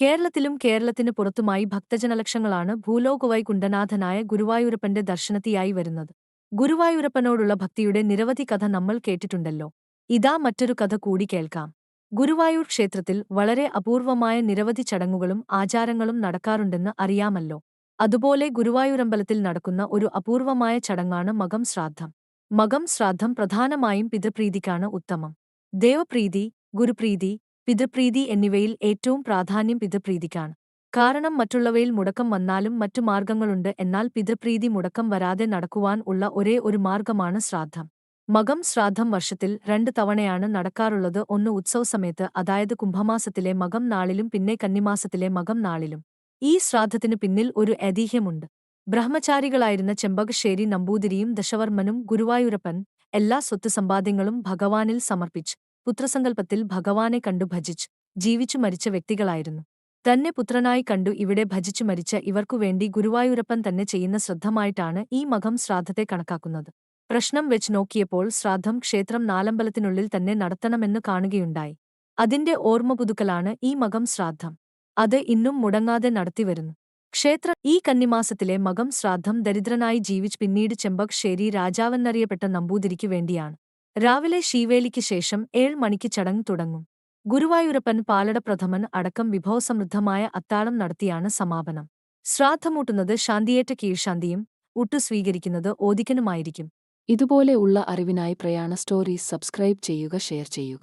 കേരളത്തിലും കേരളത്തിന് പുറത്തുമായി ഭക്തജനലക്ഷങ്ങളാണ് ഭൂലോകവൈകുണ്ഠനാഥനായ ഗുരുവായൂരപ്പന്റെ ദർശനത്തിയായി വരുന്നത്. ഗുരുവായൂരപ്പനോടുള്ള ഭക്തിയുടെ നിരവധി കഥ നമ്മൾ കേട്ടിട്ടുണ്ടല്ലോ. ഇതാ മറ്റൊരു കഥ കൂടി കേൾക്കാം. ഗുരുവായൂർ ക്ഷേത്രത്തിൽ വളരെ അപൂർവമായ നിരവധി ചടങ്ങുകളും ആചാരങ്ങളും നടക്കാറുണ്ടെന്ന് അറിയാമല്ലോ. അതുപോലെ ഗുരുവായൂരമ്പലത്തിൽ നടക്കുന്ന ഒരു അപൂർവമായ ചടങ്ങാണ് മകം ശ്രാദ്ധം. മകം ശ്രാദ്ധം പ്രധാനമായും പിതൃപ്രീതിക്കാണ് ഉത്തമം. ദേവപ്രീതി ഗുരുപ്രീതി പിതൃപ്രീതി എന്നിവയിൽ ഏറ്റവും പ്രാധാന്യം പിതൃപ്രീതിക്കാണ്. കാരണം മറ്റുള്ളവയിൽ മുടക്കം വന്നാലും മറ്റു മാർഗങ്ങളുണ്ട് എന്നാൽ പിതൃപ്രീതി മുടക്കം വരാതെ നടക്കുവാൻ ഉള്ള ഒരേ ഒരു മാർഗമാണ് ശ്രാദ്ധം. മകം ശ്രാദ്ധം വർഷത്തിൽ രണ്ട് തവണയാണ് നടക്കാറുള്ളത്. ഒന്ന് ഉത്സവ സമയത്ത് അതായത് കുംഭമാസത്തിലെ മകം നാളിലും പിന്നെ കന്നിമാസത്തിലെ മകം നാളിലും. ഈ ശ്രാദ്ധത്തിനു പിന്നിൽ ഒരു ഐതിഹ്യമുണ്ട്. ബ്രഹ്മചാരികളായിരുന്ന ചെമ്പകശ്ശേരി നമ്പൂതിരിയും ദശവർമ്മനും ഗുരുവായൂരപ്പൻ എല്ലാ സ്വത്ത് സമ്പാദ്യങ്ങളും ഭഗവാനിൽ സമർപ്പിച്ച് പുത്രസങ്കല്പത്തിൽ ഭഗവാനെ കണ്ടു ഭജിച്ച് ജീവിച്ചു മരിച്ച വ്യക്തികളായിരുന്നു. തന്നെ പുത്രനായി കണ്ടു ഇവിടെ ഭജിച്ചു മരിച്ച ഇവർക്കുവേണ്ടി ഗുരുവായൂരപ്പൻ തന്നെ ചെയ്യുന്ന ശ്രദ്ധമായിട്ടാണ് ഈ മകം ശ്രാദ്ധത്തെ കണക്കാക്കുന്നത്. പ്രശ്നം വെച്ച് നോക്കിയപ്പോൾ ശ്രാദ്ധം ക്ഷേത്രം നാലമ്പലത്തിനുള്ളിൽ തന്നെ നടത്തണമെന്ന് കാണുകയുണ്ടായി. അതിന്റെ ഓർമ്മ പുതുക്കലാണ് ഈ മകം ശ്രാദ്ധം. അത് ഇന്നും മുടങ്ങാതെ നടത്തിവരുന്നു. ക്ഷേത്ര ഈ കന്നിമാസത്തിലെ മകം ശ്രാദ്ധം ദരിദ്രനായി ജീവിച്ച് പിന്നീട് ചെമ്പകശ്ശേരി രാജാവെന്നറിയപ്പെട്ട നമ്പൂതിരിക്കു വേണ്ടിയാണ്. രാവിലെ ശീവേലിക്ക് ശേഷം ഏഴ് മണിക്ക് ചടങ്ങ് തുടങ്ങും. ഗുരുവായൂരപ്പൻ പാലടപ്രഥമൻ അടക്കം വിഭവസമൃദ്ധമായ അത്താളം നടത്തിയാണ് സമാപനം. ശ്രാദ്ധമൂട്ടുന്നത് ശാന്തിയേറ്റ കീഴ്ശാന്തിയും ഉട്ടു സ്വീകരിക്കുന്നത് ഓദിക്കനുമായിരിക്കും ഇതുപോലെ ഉള്ള അറിവിനായി പ്രയാണ സ്റ്റോറീസ് സബ്സ്ക്രൈബ് ചെയ്യുക ഷെയർ ചെയ്യുക.